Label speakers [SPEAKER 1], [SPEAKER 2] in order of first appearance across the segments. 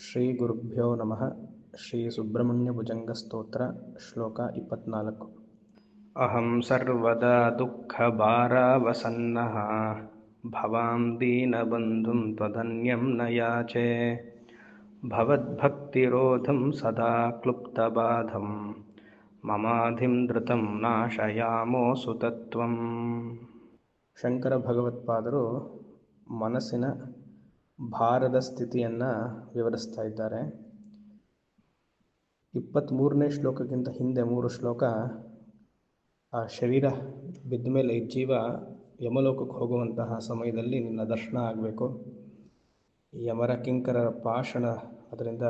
[SPEAKER 1] ಶ್ರೀಗುರುಭ್ಯೋ ನಮಃ ಶ್ರೀ ಸುಬ್ರಹ್ಮಣ್ಯ ಭುಜಂಗ ಸ್ತೋತ್ರ ಶ್ಲೋಕ ಇಪ್ಪತ್ನಾಲ್ಕು ಅಹಂ ಸರ್ವದಾ ದುಃಖಭಾರಾವಸನ್ನಃ ಭವಾಂ ದೀನಬಂಧುಂ ತ್ವದನ್ಯಂ ನ ಯಾಚೆ ಭವದ್ಭಕ್ತಿರೋಧಂ ಸದಾ ಕ್ಲುಪ್ತಬಾಧಂ ಮಮಾಧಿಂ ಧೃತಂ ನಾಶಯಾಮೋಸು ತತ್ವಂ ಶಂಕರ ಭಗವತ್ಪಾದರು ಮನಸ್ಸಿನ ಭಾರದ ಸ್ಥಿತಿಯನ್ನು ವಿವರಿಸ್ತಾ ಇದ್ದಾರೆ. ಇಪ್ಪತ್ತ್ಮೂರನೇ ಶ್ಲೋಕಕ್ಕಿಂತ ಹಿಂದೆ ಮೂರು ಶ್ಲೋಕ, ಆ ಶರೀರ ಬಿದ್ದ ಮೇಲೆ ಜೀವ ಯಮಲೋಕಕ್ಕೆ ಹೋಗುವಂತಹ ಸಮಯದಲ್ಲಿ ನಿನ್ನ ದರ್ಶನ ಆಗಬೇಕು. ಯಮರ ಕಿಂಕರರ ಪಾಷಣ ಅದರಿಂದ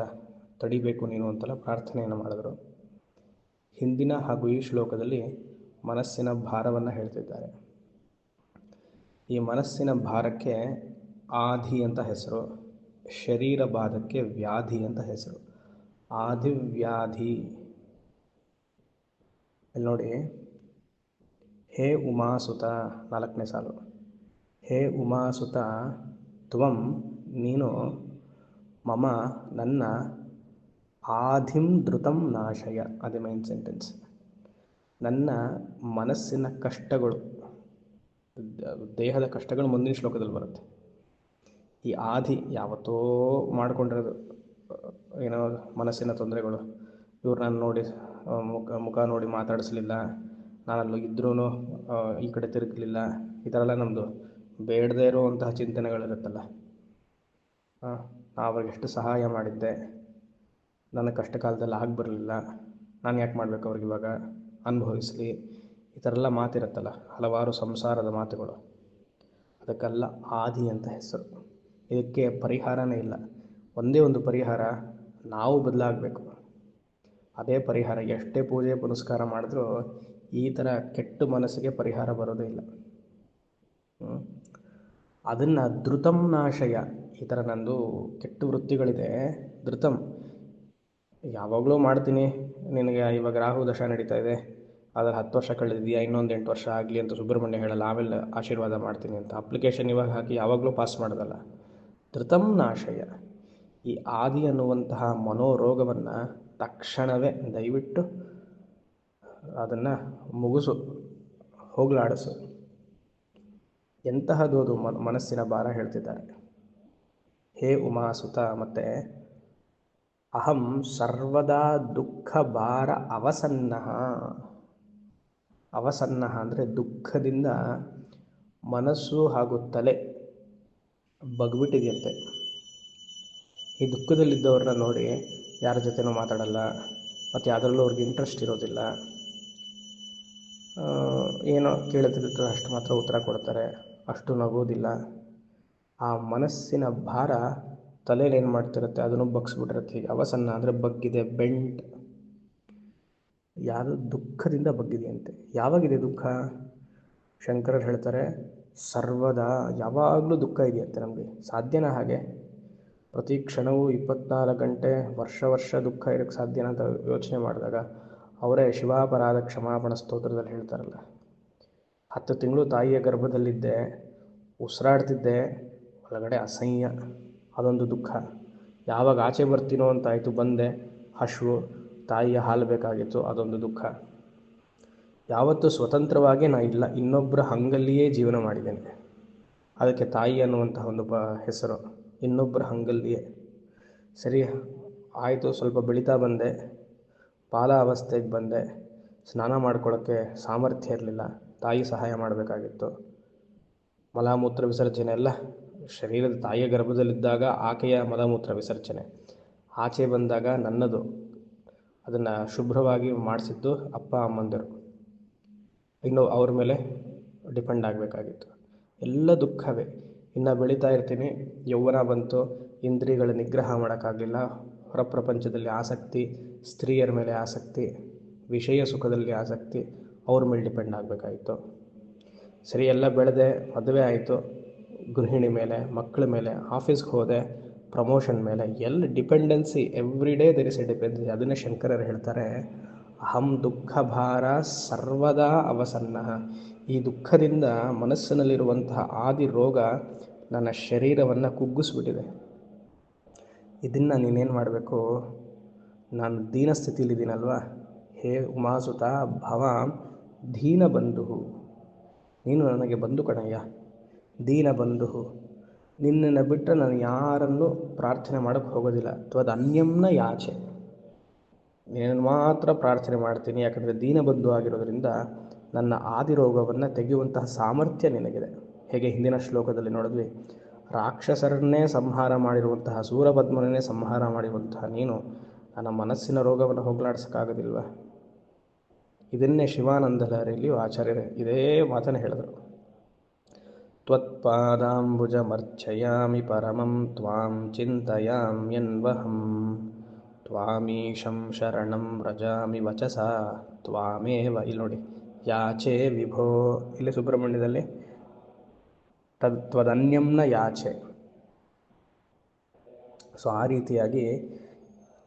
[SPEAKER 1] ತಡಿಬೇಕು ನೀನು ಅಂತೆಲ್ಲ ಪ್ರಾರ್ಥನೆಯನ್ನು ಮಾಡಿದರು. ಹಿಂದಿನ ಹಾಗೂ ಈ ಶ್ಲೋಕದಲ್ಲಿ ಮನಸ್ಸಿನ ಭಾರವನ್ನು ಹೇಳ್ತಿದ್ದಾರೆ. ಈ ಮನಸ್ಸಿನ ಭಾರಕ್ಕೆ ಆಧಿ ಅಂತ ಹೆಸರು, ಶರೀರ ಬಾಧಕ್ಕೆ ವ್ಯಾಧಿ ಅಂತ ಹೆಸರು. ಆದಿವ್ಯಾಧಿ ಇಲ್ಲಿ ನೋಡಿ, ಹೇ ಉಮಾಸುತ, ನಾಲ್ಕನೇ ಸಾಲು. ಹೇ ಉಮಾಸುತ, ತ್ವಂ, ನೀನು ಮಮ ನನ್ನ ಆಧಿಂ ಧೃತಂ ನಾಶಯ. ಅದೇ ಮೈನ್ ಸೆಂಟೆನ್ಸ್ ನನ್ನ ಮನಸ್ಸಿನ ಕಷ್ಟಗಳು, ದೇಹದ ಕಷ್ಟಗಳು ಮುಂದಿನ ಶ್ಲೋಕದಲ್ಲಿ ಬರುತ್ತೆ. ಈ ಆದಿ ಯಾವತ್ತೋ ಮಾಡ್ಕೊಂಡಿರೋದು, ಏನೋ ಮನಸ್ಸಿನ ತೊಂದರೆಗಳು. ಇವ್ರು ನಾನು ನೋಡಿ ಮುಖ ಮುಖ ನೋಡಿ ಮಾತಾಡಿಸ್ಲಿಲ್ಲ. ನಾನಲ್ಲಿ ಇದ್ರೂ ಈ ಕಡೆ ತಿರುಗಲಿಲ್ಲ. ಈ ಥರ ಎಲ್ಲ ನಮ್ಮದು ಬೇಡದೇ ಇರುವಂತಹ ಚಿಂತನೆಗಳಿರುತ್ತಲ್ಲ. ನಾ ಎಷ್ಟು ಸಹಾಯ ಮಾಡಿದ್ದೆ, ನನ್ನ ಕಷ್ಟ ಕಾಲದಲ್ಲಿ ನಾನು ಯಾಕೆ ಮಾಡಬೇಕು ಅವ್ರಿಗೆ ಇವಾಗ? ಅನುಭವಿಸಲಿ. ಈ ಥರ ಎಲ್ಲ ಮಾತಿರುತ್ತಲ್ಲ, ಹಲವಾರು ಸಂಸಾರದ ಮಾತುಗಳು. ಅದಕ್ಕೆಲ್ಲ ಆದಿ ಅಂತ ಹೆಸರು. ಇದಕ್ಕೆ ಪರಿಹಾರನೇ ಇಲ್ಲ. ಒಂದೇ ಒಂದು ಪರಿಹಾರ, ನಾವು ಬದಲಾಗಬೇಕು. ಅದೇ ಪರಿಹಾರ, ಎಷ್ಟೇ ಪೂಜೆ ಪುನಸ್ಕಾರ ಮಾಡಿದ್ರೂ ಈ ಥರ ಕೆಟ್ಟ ಮನಸ್ಸಿಗೆ ಪರಿಹಾರ ಬರೋದೇ ಇಲ್ಲ. ಅದನ್ನು ಧೃತಂ ನಾಶಯ, ಈ ಥರ ನಂದು ಕೆಟ್ಟ ವೃತ್ತಿಗಳಿದೆ. ಧೃತಂ ಯಾವಾಗಲೂ ಮಾಡ್ತೀನಿ. ನಿನಗೆ ಇವಾಗ ರಾಹು ದಶ ನಡೀತಾ ಇದೆ. ಆದರೆ ಹತ್ತು ವರ್ಷ ಕಳೆದಿದೆಯಾ, ಇನ್ನೊಂದು ಎಂಟು ವರ್ಷ ಆಗಲಿ ಅಂತ ಸುಬ್ರಹ್ಮಣ್ಯ ಹೇಳಲ್ಲ, ಆಮೇಲೆ ಆಶೀರ್ವಾದ ಮಾಡ್ತೀನಿ ಅಂತ. ಅಪ್ಲಿಕೇಶನ್ ಇವಾಗ ಹಾಕಿ ಯಾವಾಗಲೂ ಪಾಸ್ ಮಾಡೋದಲ್ಲ. ಧೃತಂ ನಾಶಯ. ಈ ಆದಿ ಅನ್ನುವಂತಹ ಮನೋರೋಗವನ್ನು ತಕ್ಷಣವೇ ದಯವಿಟ್ಟು ಅದನ್ನು ಮುಗಿಸು, ಹೋಗಲಾಡಿಸು. ಎಂತಹದ್ದು ಅದು ಮನಸ್ಸಿನ ಭಾರ ಹೇಳ್ತಿದ್ದಾರೆ. ಹೇ ಉಮಾಸುತ, ಮತ್ತು ಅಹಂ ಸರ್ವದಾ ದುಃಖ ಭಾರ ಅವಸನ್ನ. ಅವಸನ್ನ ಅಂದರೆ ದುಃಖದಿಂದ ಮನಸ್ಸು ಹಾಗೂ ತಲೆ ಬಗ್ಬಿಟ್ಟಿದೆಯಂತೆ. ಈ ದುಃಖದಲ್ಲಿದ್ದವ್ರನ್ನ ನೋಡಿ ಯಾರ ಜೊತೆನೂ ಮಾತಾಡಲ್ಲ, ಮತ್ತು ಯಾವುದ್ರಲ್ಲೂ ಅವ್ರಿಗೆ ಇಂಟ್ರೆಸ್ಟ್ ಇರೋದಿಲ್ಲ. ಏನೋ ಕೇಳಿದ್ರೆ ಅಷ್ಟು ಮಾತ್ರ ಉತ್ತರ ಕೊಡ್ತಾರೆ, ಅಷ್ಟು ನಗೋದಿಲ್ಲ. ಆ ಮನಸ್ಸಿನ ಭಾರ ತಲೆಯಲ್ಲಿ ಏನು ಮಾಡ್ತಿರುತ್ತೆ, ಅದನ್ನು ಬಗ್ಸ್ಬಿಟ್ಟಿರುತ್ತೆ. ಅವಸನ್ನ ಅಂದರೆ ಬಗ್ಗಿದೆ, ಬೆಂಟ್. ಯಾರು ದುಃಖದಿಂದ ಬಗ್ಗಿದೆಯಂತೆ. ಯಾವಾಗಿದೆ ದುಃಖ? ಶಂಕರರು ಹೇಳ್ತಾರೆ ಸರ್ವದಾ ಯಾವಾಗಲೂ ದುಃಖ ಇದೆಯಂತೆ ನಮಗೆ ಸಾಧ್ಯನಾ ಹಾಗೆ? ಪ್ರತಿ ಕ್ಷಣವೂ ಇಪ್ಪತ್ನಾಲ್ಕು ಗಂಟೆ ವರ್ಷ ವರ್ಷ ದುಃಖ ಇರೋಕ್ಕೆ ಸಾಧ್ಯನ ಅಂತ ಯೋಚನೆ ಮಾಡಿದಾಗ ಅವರೇ ಶಿವಾಪರಾಧ ಕ್ಷಮಾಪಣ ಸ್ತೋತ್ರದಲ್ಲಿ ಹೇಳ್ತಾರಲ್ಲ. ಹತ್ತು ತಿಂಗಳು ತಾಯಿಯ ಗರ್ಭದಲ್ಲಿದ್ದೆ, ಉಸಿರಾಡ್ತಿದ್ದೆ, ಒಳಗಡೆ ಅಸಹ್ಯ, ಅದೊಂದು ದುಃಖ. ಯಾವಾಗ ಆಚೆ ಬರ್ತೀನೋ ಅಂತಾಯಿತು ಬಂದೆ, ಹಶು, ತಾಯಿಯ ಹಾಲು ಬೇಕಾಗಿತ್ತು, ಅದೊಂದು ದುಃಖ. ಯಾವತ್ತೂ ಸ್ವತಂತ್ರವಾಗಿ ನಾ ಇಲ್ಲ. ಇನ್ನೊಬ್ಬರ ಹಂಗಲ್ಲಿಯೇ ಜೀವನ ಮಾಡಿದ್ದೇನೆ. ಅದಕ್ಕೆ ತಾಯಿ ಅನ್ನುವಂತಹ ಒಂದು ಬ ಹೆಸರು. ಇನ್ನೊಬ್ಬರ ಹಂಗಲ್ಲಿಯೇ. ಸರಿ, ಆಯಿತು, ಸ್ವಲ್ಪ ಬೆಳೀತಾ ಬಂದೆ. ಬಾಲ ಅವಸ್ಥೆಗೆ ಬಂದೆ. ಸ್ನಾನ ಮಾಡ್ಕೊಳ್ಳೋಕ್ಕೆ ಸಾಮರ್ಥ್ಯ ಇರಲಿಲ್ಲ. ತಾಯಿ ಸಹಾಯ ಮಾಡಬೇಕಾಗಿತ್ತು. ಮಲಮೂತ್ರ ವಿಸರ್ಜನೆ ಎಲ್ಲ ಶರೀರದ ತಾಯಿಯ ಗರ್ಭದಲ್ಲಿದ್ದಾಗ ಆಕೆಯ ಮಲಮೂತ್ರ ವಿಸರ್ಜನೆ. ಆಚೆ ಬಂದಾಗ ನನ್ನದು. ಅದನ್ನು ಶುಭ್ರವಾಗಿ ಮಾಡಿಸಿದ್ದು ಅಪ್ಪ, ಅಮ್ಮಂದಿರು. ಇನ್ನು ಅವ್ರ ಮೇಲೆ ಡಿಪೆಂಡ್ ಆಗಬೇಕಾಗಿತ್ತು. ಎಲ್ಲ ದುಃಖವೇ. ಇನ್ನು ಬೆಳೀತಾ ಇರ್ತೀನಿ. ಯೌವನ ಬಂತು. ಇಂದ್ರಿಯಗಳ ನಿಗ್ರಹ ಮಾಡೋಕ್ಕಾಗಲಿಲ್ಲ. ಹೊರ ಪ್ರಪಂಚದಲ್ಲಿ ಆಸಕ್ತಿ, ಸ್ತ್ರೀಯರ ಮೇಲೆ ಆಸಕ್ತಿ, ವಿಷಯ ಸುಖದಲ್ಲಿ ಆಸಕ್ತಿ, ಅವ್ರ ಮೇಲೆ ಡಿಪೆಂಡ್ ಆಗಬೇಕಾಯಿತು ಸರಿ, ಎಲ್ಲ ಬೆಳೆದೆ. ಮದುವೆ ಆಯಿತು. ಗೃಹಿಣಿ ಮೇಲೆ, ಮಕ್ಕಳ ಮೇಲೆ ಆಫೀಸ್ಗೆ ಹೋದೆ. ಪ್ರಮೋಷನ್ ಮೇಲೆ. ಎಲ್ಲ dependency every day there is a dependency ಅದನ್ನೇ ಶಂಕರರು ಹೇಳ್ತಾರೆ. ಅಹಂ ದುಃಖ ಭಾರ ಸರ್ವದಾ ಅವಸನ್ನ. ಈ ದುಃಖದಿಂದ ಮನಸ್ಸಿನಲ್ಲಿರುವಂತಹ ಆದಿ ರೋಗ ನನ್ನ ಶರೀರವನ್ನು ಕುಗ್ಗಿಸ್ಬಿಟ್ಟಿದೆ. ಇದನ್ನು ನೀನೇನು ಮಾಡಬೇಕು? ನಾನು ದೀನ ಸ್ಥಿತಿಯಲ್ಲಿದ್ದೀನಲ್ವಾ? ಹೇ ಉಮಾಸುತ, ಭವ, ದೀನ ಬಂಧು ನೀನು ನನಗೆ ಬಂಧು ಕಣಯ್ಯ. ದೀನ ಬಂಧು ನಿನ್ನನ್ನು ಬಿಟ್ಟರೆ ನಾನು ಯಾರನ್ನು ಪ್ರಾರ್ಥನೆ ಮಾಡೋಕ್ಕೆ ಹೋಗೋದಿಲ್ಲ. ತ್ವದ ಅನ್ಯಂನ ಯಾಚೆ. ನೀನು ಮಾತ್ರ ಪ್ರಾರ್ಥನೆ ಮಾಡ್ತೀನಿ, ಯಾಕಂದರೆ ದೀನಬಂಧು ಆಗಿರೋದ್ರಿಂದ ನನ್ನ ಆದಿರೋಗವನ್ನು ತೆಗೆಯುವಂತಹ ಸಾಮರ್ಥ್ಯ ನಿನಗಿದೆ. ಹೇಗೆ ಹಿಂದಿನ ಶ್ಲೋಕದಲ್ಲಿ ನೋಡಿದ್ವಿ? ರಾಕ್ಷಸರನ್ನೇ ಸಂಹಾರ ಮಾಡಿರುವಂತಹ, ಸೂರಪದ್ಮನನ್ನೇ ಸಂಹಾರ ಮಾಡಿರುವಂತಹ ನೀನು ನನ್ನ ಮನಸ್ಸಿನ ರೋಗವನ್ನು ಹೋಗಲಾಡಿಸೋಕ್ಕಾಗೋದಿಲ್ವ? ಇದನ್ನೇ ಶಿವಾನಂದ ಲಹರಿಯಲ್ಲಿಯೂ ಆಚಾರ್ಯರು ಇದೇ ಮಾತನ್ನು ಹೇಳಿದರು. ತ್ವತ್ಪಾದಾಂಬುಜಮರ್ಚಯಾಮಿ ಪರಮಂ ತ್ವಾಂ ಚಿಂತಯಾಮ್ಯನ್ವಹಂ. ತ್ವಾಮೀಶಂ ಶರಣಂ ವ್ರಜಾಮಿ ವಚಸ ತ್ವಾಮೇವ ಇಲ್ಲಿ ನೋಡಿ ಯಾಚೆ ವಿಭೋ ಇಲ್ಲಿ ಸುಬ್ರಹ್ಮಣ್ಯದಲ್ಲಿ ತದ್ ತ್ವದನ್ಯಂನ ಯಾಚೆ। ಸೊ ಆ ರೀತಿಯಾಗಿ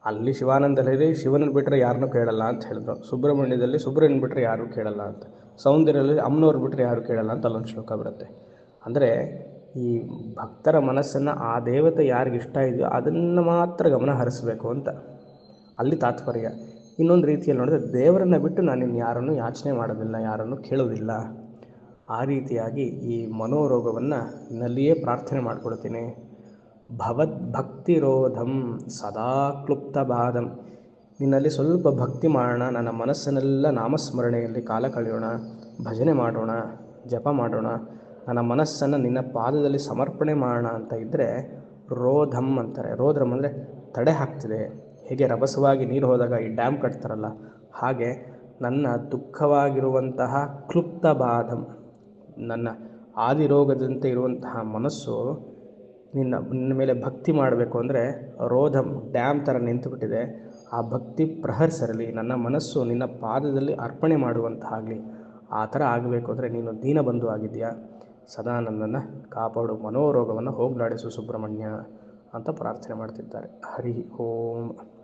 [SPEAKER 1] ಅಲ್ಲಿ ಶಿವಾನಂದಲ್ಲಿ ಶಿವನನ್ನು ಬಿಟ್ಟರೆ ಯಾರನ್ನೂ ಕೇಳಲ್ಲ ಅಂತ ಹೇಳಿದ್ರು. ಸುಬ್ರಹ್ಮಣ್ಯದಲ್ಲಿ ಸುಬ್ರಹ್ಮಣ್ಯ ಬಿಟ್ಟರೆ ಯಾರೂ ಕೇಳಲ್ಲ ಅಂತ. ಸೌಂದರ್ಯದಲ್ಲಿ ಅಮ್ಮನವ್ರು ಬಿಟ್ಟರೆ ಯಾರೂ ಕೇಳಲ್ಲ ಅಂತ ಅಲ್ಲೊಂದು ಶ್ಲೋಕ ಬರುತ್ತೆ. ಅಂದರೆ ಈ ಭಕ್ತರ ಮನಸ್ಸನ್ನು ಆ ದೇವತೆ ಯಾರಿಗೆ ಇಷ್ಟ ಇದೆಯೋ ಅದನ್ನು ಮಾತ್ರ ಗಮನ ಹರಿಸಬೇಕು ಅಂತ. ಅಲ್ಲಿ ತಾತ್ಪರ್ಯ. ಇನ್ನೊಂದು ರೀತಿಯಲ್ಲಿ ನೋಡಿದ್ರೆ ದೇವರನ್ನು ಬಿಟ್ಟು ನಾನು ಇನ್ನು ಯಾರನ್ನು ಯಾಚನೆ ಮಾಡೋದಿಲ್ಲ, ಯಾರನ್ನು ಕೇಳೋದಿಲ್ಲ. ಆ ರೀತಿಯಾಗಿ ಈ ಮನೋರೋಗವನ್ನು ನಲ್ಲಿಯೇ ಪ್ರಾರ್ಥನೆ ಮಾಡಿಕೊಡ್ತೀನಿ ಭವದ್ಭಕ್ತಿರೋಧಂ ಸದಾ ಕ್ಲುಪ್ತ ಬಾಧಂ ನಿನ್ನಲ್ಲಿ ಸ್ವಲ್ಪ ಭಕ್ತಿ ಮಾಡೋಣ, ನನ್ನ ಮನಸ್ಸನ್ನೆಲ್ಲ ನಾಮಸ್ಮರಣೆಯಲ್ಲಿ ಕಾಲ ಕಳೆಯೋಣ, ಭಜನೆ ಮಾಡೋಣ, ಜಪ ಮಾಡೋಣ ನನ್ನ ಮನಸ್ಸನ್ನು ನಿನ್ನ ಪಾದದಲ್ಲಿ ಸಮರ್ಪಣೆ ಮಾಡೋಣ ಅಂತ ಇದ್ದರೆ ರೋಧಂ ಅಂತಾರೆ. ರೋಧ್ರಮ್ ಅಂದರೆ ತಡೆ ಹಾಕ್ತಿದೆ. ಹೇಗೆ ರಭಸವಾಗಿ ನೀರು ಹೋದಾಗ ಈ ಡ್ಯಾಮ್ ಕಟ್ತಾರಲ್ಲ, ಹಾಗೆ ನನ್ನ ದುಃಖವಾಗಿರುವಂತಹ ಕ್ಲುಪ್ತ ಬಾಧಂ, ನನ್ನ ಆದಿರೋಗದಂತೆ ಇರುವಂತಹ ಮನಸ್ಸು ನಿನ್ನ ನಿನ್ನ ಮೇಲೆ ಭಕ್ತಿ ಮಾಡಬೇಕು ಅಂದರೆ ರೋಧಂ, ಡ್ಯಾಮ್ ಥರ ನಿಂತುಬಿಟ್ಟಿದೆ. ಆ ಭಕ್ತಿ ಪ್ರಹರಿಸರಲಿ ನನ್ನ ಮನಸ್ಸು ನಿನ್ನ ಪಾದದಲ್ಲಿ ಅರ್ಪಣೆ ಮಾಡುವಂತಾಗಲಿ ಆ ಥರ ಆಗಬೇಕು ಅಂದರೆ ನೀನು ದೀನಬಂಧು ಆಗಿದೆಯಾ ಸದಾ ನನ್ನನ್ನು ಕಾಪಾಡು ಮನೋರೋಗವನ್ನು ಹೋಗಲಾಡಿಸು ಸುಬ್ರಹ್ಮಣ್ಯ ಅಂತ ಪ್ರಾರ್ಥನೆ ಮಾಡ್ತಿದ್ದಾರೆ. ಹರಿ ಓಂ.